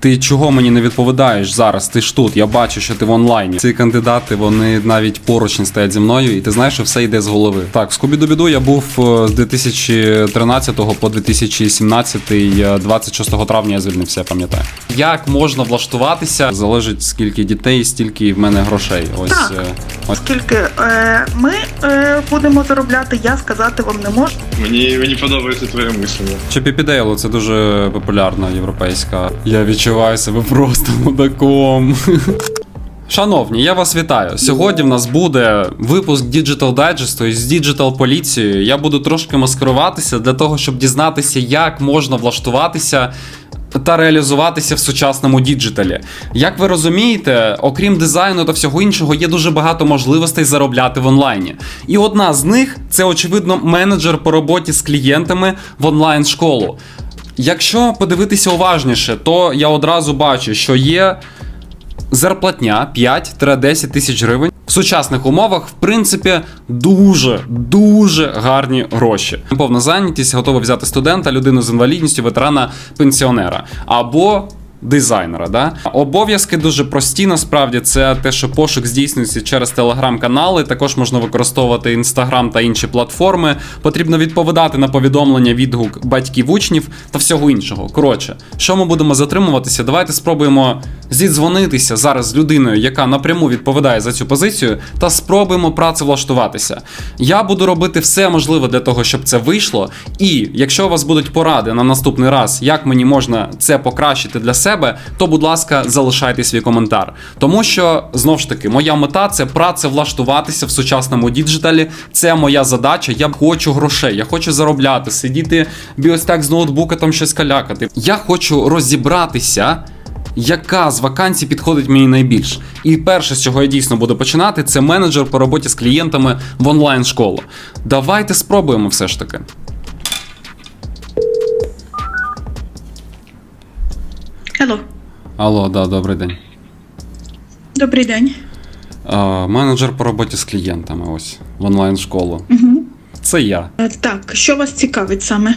Ти чого мені не відповідаєш зараз? Ти ж тут, я бачу, що ти в онлайні. Ці кандидати вони навіть поруч не стоять зі мною, і ти знаєш, що все йде з голови. Так, в Скубі-Дубіду я був е, з 2013 по 2017, е, 26 травня я звільнився, я пам'ятаю. Як можна влаштуватися? Залежить скільки дітей, стільки в мене грошей. Ось Так. е, ось Оскільки е, ми е, будемо заробляти, я сказати вам не можу. Мені, мені подобається твоє мислення. Піпідейло це дуже популярна європейська. Я відчуваю себе просто мудаком. Шановні, я вас вітаю. Сьогодні в нас буде випуск Digital Digest із Digital поліцією. Я буду трошки маскируватися для того, щоб дізнатися, як можна влаштуватися. Та реалізуватися в сучасному діджиталі. Як ви розумієте, окрім дизайну та всього іншого, є дуже багато можливостей заробляти в онлайні. І одна з них це, очевидно, менеджер по роботі з клієнтами в онлайн-школу. Якщо подивитися уважніше, то я одразу бачу, що є зарплатня 5-10 тисяч гривень. В сучасних умовах, в принципі, дуже дуже гарні гроші. Повна зайнятість готова взяти студента, людину з інвалідністю, ветерана, пенсіонера або дизайнера. Да? Обов'язки дуже прості. Насправді це те, що пошук здійснюється через телеграм-канали. Також можна використовувати інстаграм та інші платформи. Потрібно відповідати на повідомлення, відгук батьків учнів та всього іншого. Коротше, що ми будемо затримуватися? Давайте спробуємо зідзвонитися зараз з людиною, яка напряму відповідає за цю позицію, та спробуємо працевлаштуватися. Я буду робити все можливе для того, щоб це вийшло. І якщо у вас будуть поради на наступний раз, як мені можна це покращити для себе, то будь ласка, залишайте свій коментар. Тому що знову ж таки, моя мета це працевлаштуватися в сучасному діджиталі. Це моя задача. Я хочу грошей, я хочу заробляти, сидіти ось з ноутбука там щось калякати. Я хочу розібратися. Яка з вакансій підходить мені найбільш? І перше, з чого я дійсно буду починати, це менеджер по роботі з клієнтами в онлайн школу. Давайте спробуємо все ж таки. Алло, Алло, да, добрий день. добрий день. А, менеджер по роботі з клієнтами, ось в онлайн школу. Угу. Це я. Так, що вас цікавить саме?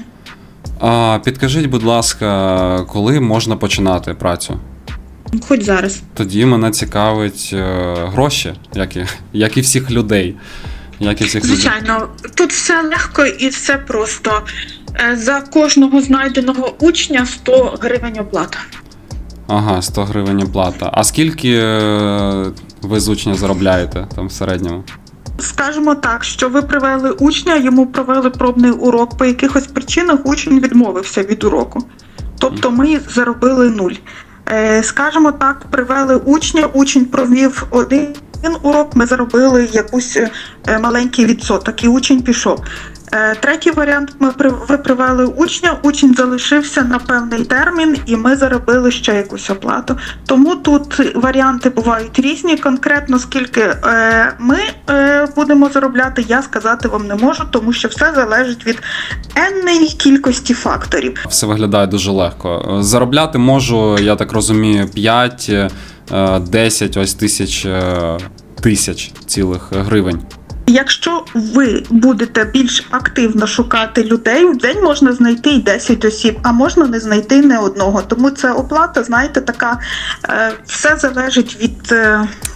А, підкажіть, будь ласка, коли можна починати працю? Хоч зараз. Тоді мене цікавить е, гроші, як і, як і всіх людей. Як і всіх людей. Звичайно, тут все легко і все просто. Е, За кожного знайденого учня 100 гривень оплата. Ага, 100 гривень плата. А скільки е, ви з учня заробляєте там в середньому? Скажемо так, що ви привели учня, йому провели пробний урок. По якихось причинах учень відмовився від уроку. Тобто ми заробили нуль. Е, Скажемо так, привели учня, учень провів один урок, ми заробили якусь е, маленький відсоток, і учень пішов. Е, Третій варіант: ми ви учня, учень залишився на певний термін, і ми заробили ще якусь оплату. Тому тут варіанти бувають різні. Конкретно скільки е, ми е, будемо заробляти, я сказати вам не можу, тому що все залежить від енної кількості факторів. Все виглядає дуже легко. Заробляти можу, я так розумію, 5, е, 10 ось тисяч тисяч цілих гривень. Якщо ви будете більш активно шукати людей, в день можна знайти і 10 осіб, а можна не знайти не одного. Тому це оплата, знаєте, така е, все залежить від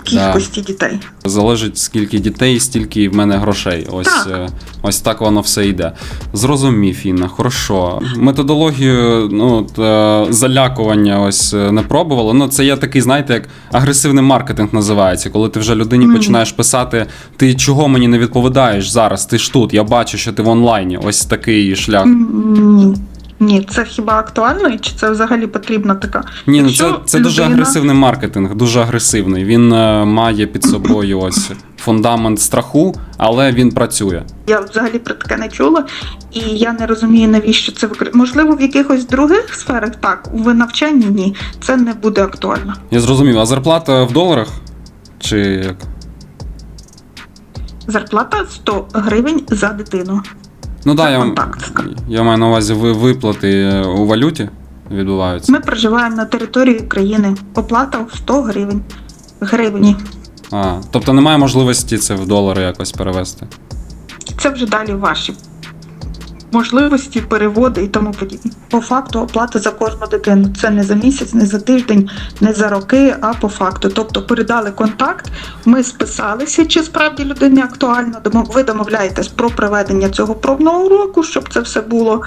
кількості дітей. Залежить скільки дітей, стільки в мене грошей. Ось, Так. е, ось так воно все йде. Зрозумів, Інна, хорошо. Методологію ну, от, е, залякування ось е, не пробували. Ну, це є такий, знаєте, як агресивний маркетинг називається, коли ти вже людині Мгм. починаєш писати: ти чого мені не відповідаєш зараз? Ти ж тут, я бачу, що ти в онлайні. Ось такий шлях. Ні. Ні, це хіба актуально, чи це взагалі потрібна така? Ні, ну це, це дуже людина- агресивний маркетинг, дуже агресивний. Він е, має під собою ось фундамент страху, але він працює. Я взагалі про таке не чула, і я не розумію, навіщо це викр... Можливо, в якихось других сферах так, в навчанні ні, це не буде актуально. Я зрозумів, а зарплата в доларах? Чи як? Зарплата 100 гривень за дитину. Ну так, я, я маю на увазі ви виплати е, у валюті відбуваються. Ми проживаємо на території країни. Оплата в 100 гривень. Гривні. А, тобто немає можливості це в долари якось перевести. Це вже далі ваші можливості, переводи і тому подібне. По факту оплата за кожну дитину. Це не за місяць, не за тиждень, не за роки, а по факту. Тобто передали контакт, ми списалися, чи справді людині актуально. Ви домовляєтесь про проведення цього пробного уроку, щоб це все було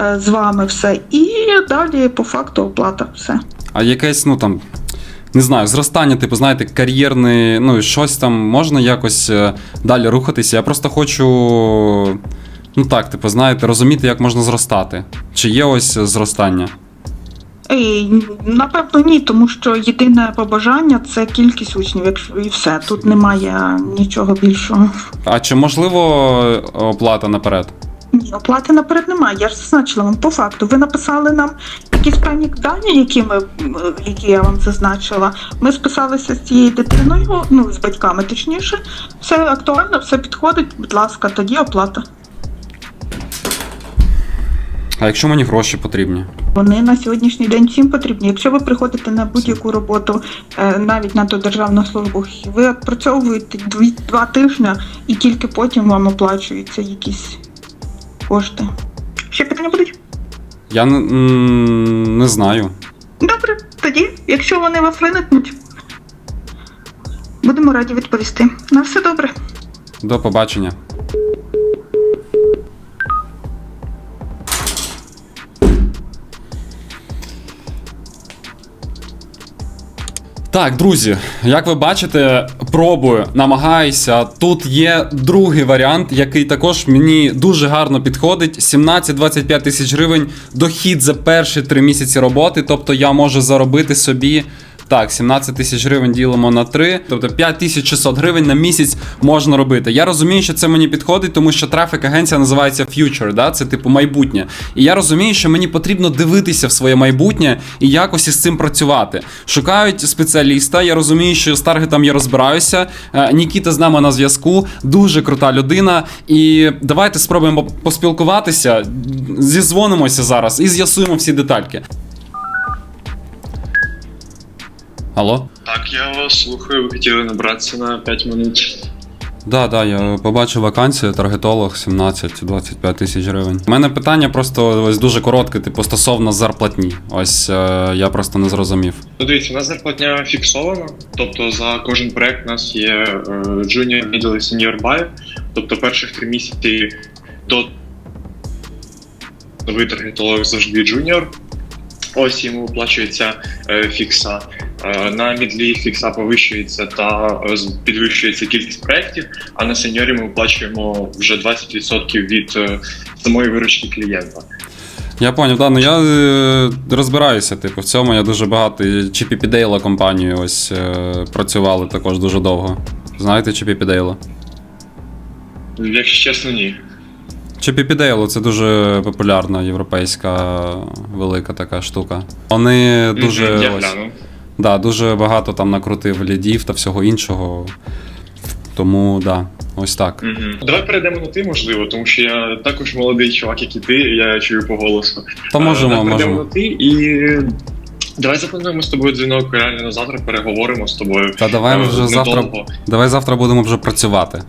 е, з вами все. І далі по факту оплата все. А якесь, ну там. Не знаю, зростання, типу, знаєте, кар'єрне, ну, щось там можна якось е, далі рухатися. Я просто хочу, ну так, типу, знаєте, розуміти, як можна зростати. Чи є ось зростання? Ей, напевно, ні, тому що єдине побажання це кількість учнів, якщо і все. Тут немає нічого більшого. А чи можливо оплата наперед? Ні, оплати наперед немає. Я ж зазначила вам по факту. Ви написали нам якісь певні дані, які ми які я вам зазначила. Ми списалися з цією дитиною, ну з батьками точніше. Все актуально, все підходить. Будь ласка, тоді оплата. А якщо мені гроші потрібні? Вони на сьогоднішній день всім потрібні. Якщо ви приходите на будь-яку роботу, е, навіть на ту державну службу, ви відпрацьовуєте дві, два тижні і тільки потім вам оплачуються якісь кошти. Ще питання будуть? Я не, м, не знаю. Добре, тоді, якщо вони вас виникнуть, будемо раді відповісти. На все добре. До побачення. Так, друзі, як ви бачите, пробую, намагаюся. Тут є другий варіант, який також мені дуже гарно підходить. 17-25 тисяч гривень дохід за перші три місяці роботи. Тобто я можу заробити собі. Так, 17 тисяч гривень ділимо на 3, тобто 5600 гривень на місяць можна робити. Я розумію, що це мені підходить, тому що трафік агенція називається Future, да? це типу майбутнє. І я розумію, що мені потрібно дивитися в своє майбутнє і якось із цим працювати. Шукають спеціаліста. Я розумію, що з таргетом я розбираюся. Е, Нікіта з нами на зв'язку, дуже крута людина. І давайте спробуємо поспілкуватися, зізвонимося зараз і з'ясуємо всі детальки. Алло? Так, я вас слухаю, ви хотіли набратися на 5 минут. Да, да, я побачив вакансію, таргетолог 17-25 тисяч гривень. У мене питання просто ось дуже коротке, типу стосовно зарплатні. Ось е, я просто не зрозумів. Ну, дивіться, у нас зарплатня фіксована, тобто за кожен проект у нас є е, junior, middle і senior buyer, тобто перших три місяці до новий таргетолог завжди junior. Ось йому виплачується е, фікса. Е, на мідлі фікса повищується та е, підвищується кількість проєктів, а на сеньорі ми виплачуємо вже 20% від самої виручки клієнта. Я поняв, да, ну я розбираюся, типу, в цьому я дуже багато. Чіпі Підейла компанію ось е, працювали також дуже довго. Знаєте Чіпі Підейла? Якщо чесно, ні. Чіпі Підейло це дуже популярна європейська велика така штука. Вони дуже. Мгм, я ось, гляну. Да, дуже багато там накрутив лідів та всього іншого. Тому, да, ось так. Мгм. Давай перейдемо на ти, можливо, тому що я також молодий чувак, як і ти, я чую по голосу. Та Е, можемо, перейдемо можемо. на ти і. Давай заплануємо з тобою дзвінок реально на завтра, переговоримо з тобою. Та давай Е, вже завтра. Давай завтра будемо вже працювати.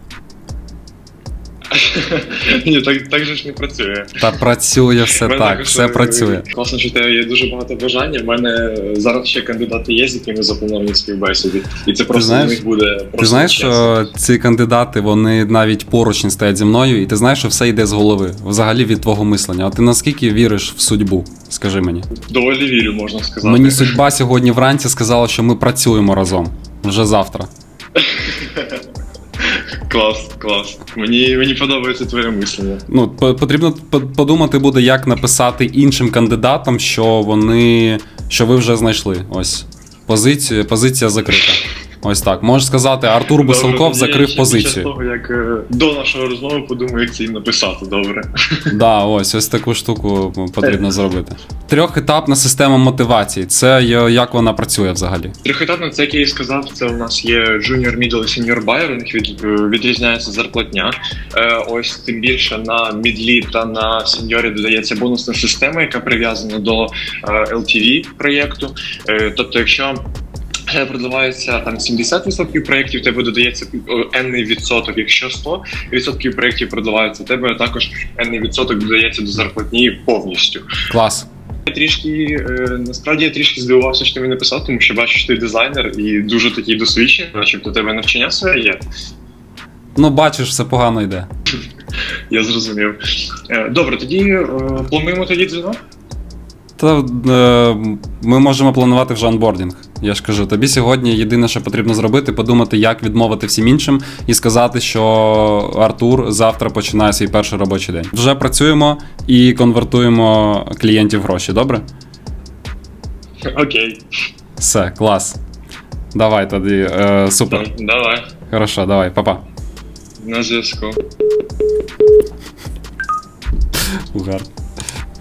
Ні, так, так же ж не працює. Та працює все так, також, все працює. Класно, що тебе є дуже багато бажання. В мене зараз ще кандидати є, з якими заплановані співбесіди. І це просто знаєш- для них буде просто Ти знаєш, що ці кандидати вони навіть поруч не стоять зі мною, і ти знаєш, що все йде з голови, взагалі від твого мислення. А ти наскільки віриш в судьбу? Скажи мені. доволі вірю, можна сказати. Мені судьба сьогодні вранці сказала, що ми працюємо разом вже завтра. Клас, клас. Мені, мені подобається твоє мислення. Ну, по- потрібно по- подумати буде, як написати іншим кандидатам, що вони. що ви вже знайшли. Ось. Позиція, позиція закрита. Ось так. Можеш сказати, Артур я закрив позицію. того, як е, до нашої розмови подумаю, як це їм написати, добре. Да, ось ось таку штуку потрібно зробити. Трьохетапна система мотивації. Це є- як вона працює взагалі. Трьохетапно, це як я і сказав, це у нас є junior, middle і senior buyer, у них від, е, відрізняється зарплатня. Е, ось тим більше на мідлі та на сеньорі додається бонусна система, яка прив'язана до е, LTV проєкту. Е, тобто, якщо е, продавається там 70% проєктів, тебе додається енний відсоток. Якщо 100% проєктів продаваються, тебе також енний відсоток додається до зарплатні повністю. Клас. Я трішки е, насправді я трішки здивувався, що ти мені написав, тому що бачиш, ти дизайнер і дуже такий досвідчений, начебто тебе навчання своє є. Ну, бачиш, все погано йде. Я зрозумів. Е, Добре, тоді е, плануємо тоді дзвінок. Та е, ми можемо планувати вже анбордінг. Я ж кажу, тобі сьогодні єдине, що потрібно зробити, подумати, як відмовити всім іншим, і сказати, що Артур завтра починає свій перший робочий день. Вже працюємо і конвертуємо клієнтів в гроші, добре? Окей, Все, клас. Давай тоді. Е, супер. Давай, Хорошо, давай, па-па. на зв'язку. Угар.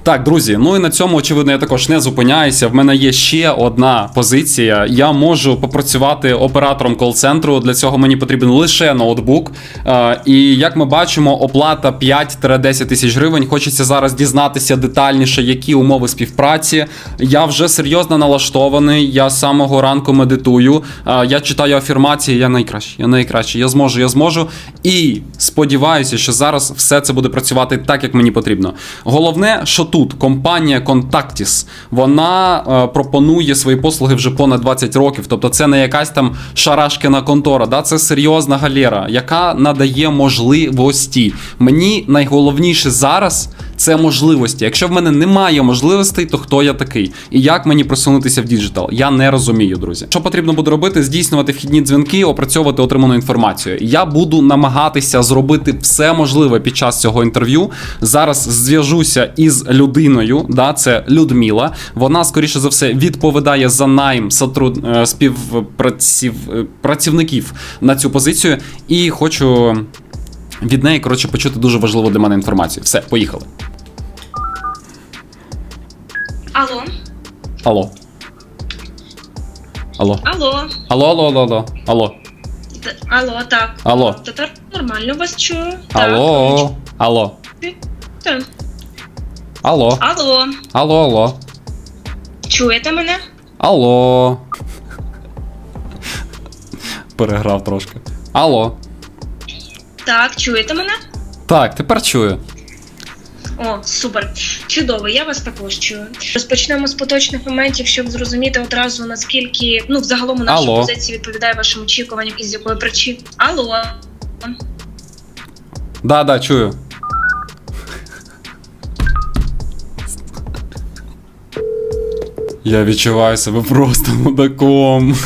Так, друзі, ну і на цьому, очевидно, я також не зупиняюся. В мене є ще одна позиція. Я можу попрацювати оператором кол-центру. Для цього мені потрібен лише ноутбук. Е, і як ми бачимо, оплата 5-10 тисяч гривень. Хочеться зараз дізнатися детальніше, які умови співпраці. Я вже серйозно налаштований. Я з самого ранку медитую. Е, я читаю афірмації. Я найкращий, я найкращий. Я зможу, я зможу. І сподіваюся, що зараз все це буде працювати так, як мені потрібно. Головне, що тут компанія Contactis, вона е, пропонує свої послуги вже понад 20 років. Тобто, це не якась там шарашкина контора, да? це серйозна галера, яка надає можливості. Мені найголовніше зараз це можливості. Якщо в мене немає можливостей, то хто я такий? І як мені просунутися в діджитал? Я не розумію, друзі. Що потрібно буде робити? Здійснювати вхідні дзвінки, опрацьовувати отриману інформацію. Я буду намагатися зробити все можливе під час цього інтерв'ю. Зараз зв'яжуся із людиною. Да, це Людмила. Вона, скоріше за все, відповідає за найм сотруд... е, співпраців... е, працівників на цю позицію. І хочу від неї, коротше, почути дуже важливу для мене інформацію. Все, поїхали. Алло. Алло. алло, Алло, алло, алло, алло. Алло. Т- алло, так. Алло. Тепер нормально вас чую. Так. Алло. Алло. Алло. Алло, Алло, алло. чуєте мене? Алло. Переграв трошки. Алло. Так, чуєте мене? Так, тепер чую. О, супер. Чудово, я вас також чую. Розпочнемо з поточних моментів, щоб зрозуміти одразу наскільки ну взагалом наша Алло. позиція відповідає вашим очікуванням і з якої причини. Алло. Да, да, чую. Я відчуваю себе просто мудаком.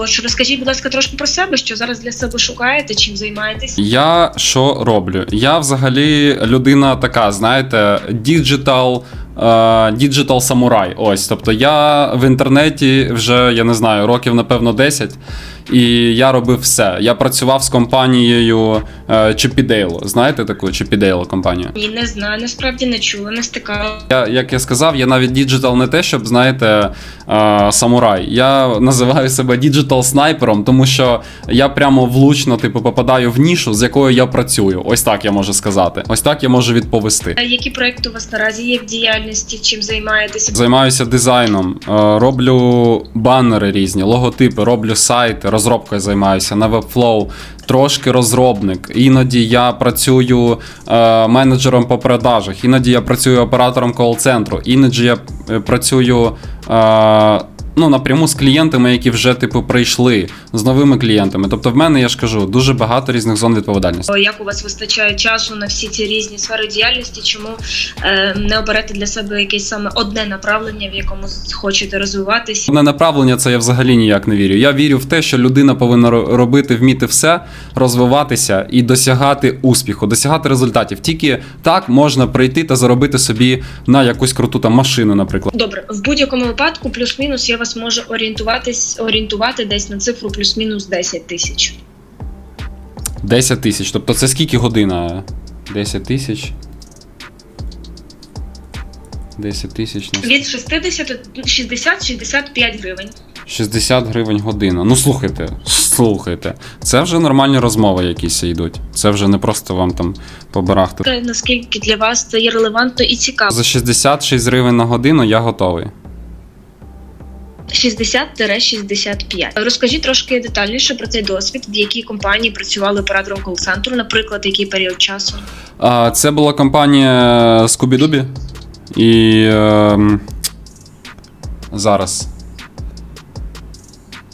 Тож розкажіть, будь ласка, трошки про себе, що зараз для себе шукаєте, чим займаєтесь? Я що роблю? Я взагалі людина така, знаєте, діджитал. Діджитал самурай. Ось. Тобто я в інтернеті вже, я не знаю, років, напевно, 10. І я робив все. Я працював з компанією е, Знаєте таку Чіпідейло компанію? Ні, не знаю, насправді не чула, не стикала. Я, як я сказав, я навіть діджитал не те, щоб, знаєте, е, самурай. Я називаю себе діджитал снайпером, тому що я прямо влучно, типу, попадаю в нішу, з якою я працюю. Ось так я можу сказати. Ось так я можу відповісти. А Які проекти у вас наразі є в діяльності? Чим займаєтеся? Займаюся дизайном, е, роблю банери різні, логотипи, роблю сайти, розробкою займаюся на Webflow, трошки розробник. Іноді я працюю е, менеджером по продажах, іноді я працюю оператором кол-центру, іноді я е, працюю. Е, Ну, напряму з клієнтами, які вже типу прийшли з новими клієнтами. Тобто, в мене я ж кажу дуже багато різних зон відповідальності. Як у вас вистачає часу на всі ці різні сфери діяльності? Чому е, не оберете для себе якесь саме одне направлення, в якому хочете розвиватися? На направлення це я взагалі ніяк не вірю. Я вірю в те, що людина повинна ро- робити, вміти все, розвиватися і досягати успіху, досягати результатів. Тільки так можна прийти та заробити собі на якусь круту там машину, наприклад. Добре, в будь-якому випадку, плюс-мінус, я вас можу орієнтуватись, орієнтувати десь на цифру плюс-мінус 10 тисяч. 10 тисяч. Тобто це скільки година? 10 тисяч. 10 тисяч на Від 60 до 60-65 гривень. 60 гривень година. Ну слухайте, слухайте. Це вже нормальні розмови якісь йдуть. Це вже не просто вам там побарахти. Наскільки для вас це є релевантно і цікаво? За 66 гривень на годину я готовий. 60-65. Розкажіть трошки детальніше про цей досвід, в якій компанії працювали оператором кол-центру, наприклад, який період часу. А, Це була компанія Scooby-Dooby. І. ем, зараз.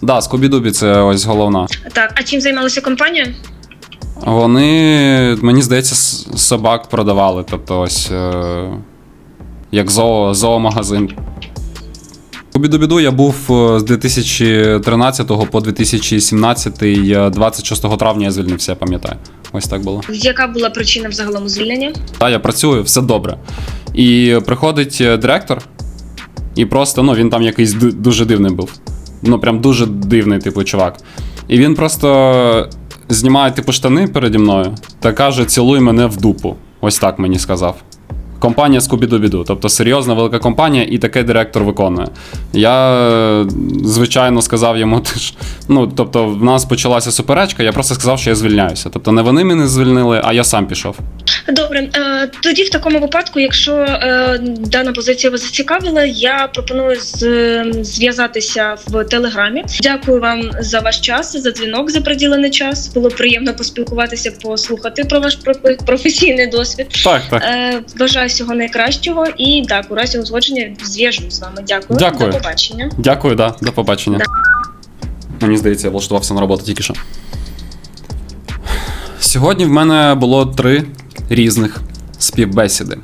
Да, Scooby-Dooby це ось головна. Так, а чим займалася компанія? Вони, мені здається, собак продавали. Тобто ось. Е, як зоо, зоомагазин. Scooby-Dooby я був е, з 2013 по 2017, е, 26 травня я звільнився, я пам'ятаю. Ось так було. Яка була причина взагалом звільнення? Та, я працюю, все добре. І приходить е, директор, і просто, ну, він там якийсь дуже дивний був. Ну, прям дуже дивний, типу, чувак. І він просто знімає, типу, штани переді мною та каже: цілуй мене в дупу. Ось так мені сказав. Компанія Scooby-Doo. Тобто серйозна велика компанія, і таке директор виконує. Я, е, звичайно, сказав йому. Ну, тобто, в нас почалася суперечка, я просто сказав, що я звільняюся. Тобто, не вони мене звільнили, а я сам пішов. Добре, е, тоді в такому випадку, якщо е, дана позиція вас зацікавила, я пропоную зв'язатися в телеграмі. Дякую вам за ваш час, за дзвінок, за приділений час. Було приємно поспілкуватися, послухати про ваш професійний досвід. Так, так. Е, бажаю всього найкращого і так, у разі узгодження зв'яжу з вами. Дякую. Дякую. До побачення. Дякую, да. До побачення. Мені здається, я влаштувався на роботу тільки що. Сьогодні в мене було три різних співбесіди.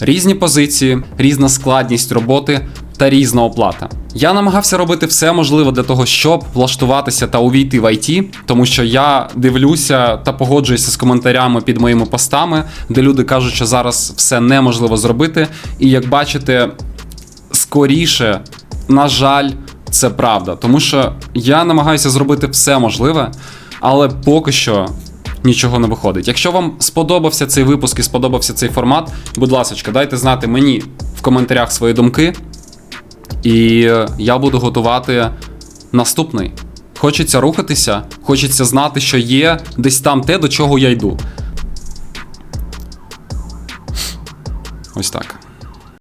Різні позиції, різна складність роботи та різна оплата. Я намагався робити все можливе для того, щоб влаштуватися та увійти в IT, тому що я дивлюся та погоджуюся з коментарями під моїми постами, де люди кажуть, що зараз все неможливо зробити. І як бачите, скоріше, на жаль, це правда. Тому що я намагаюся зробити все можливе, але поки що нічого не виходить. Якщо вам сподобався цей випуск і сподобався цей формат, будь ласка, дайте знати мені в коментарях свої думки, і е, я буду готувати наступний. Хочеться рухатися, хочеться знати, що є десь там те, до чого я йду. Ось так.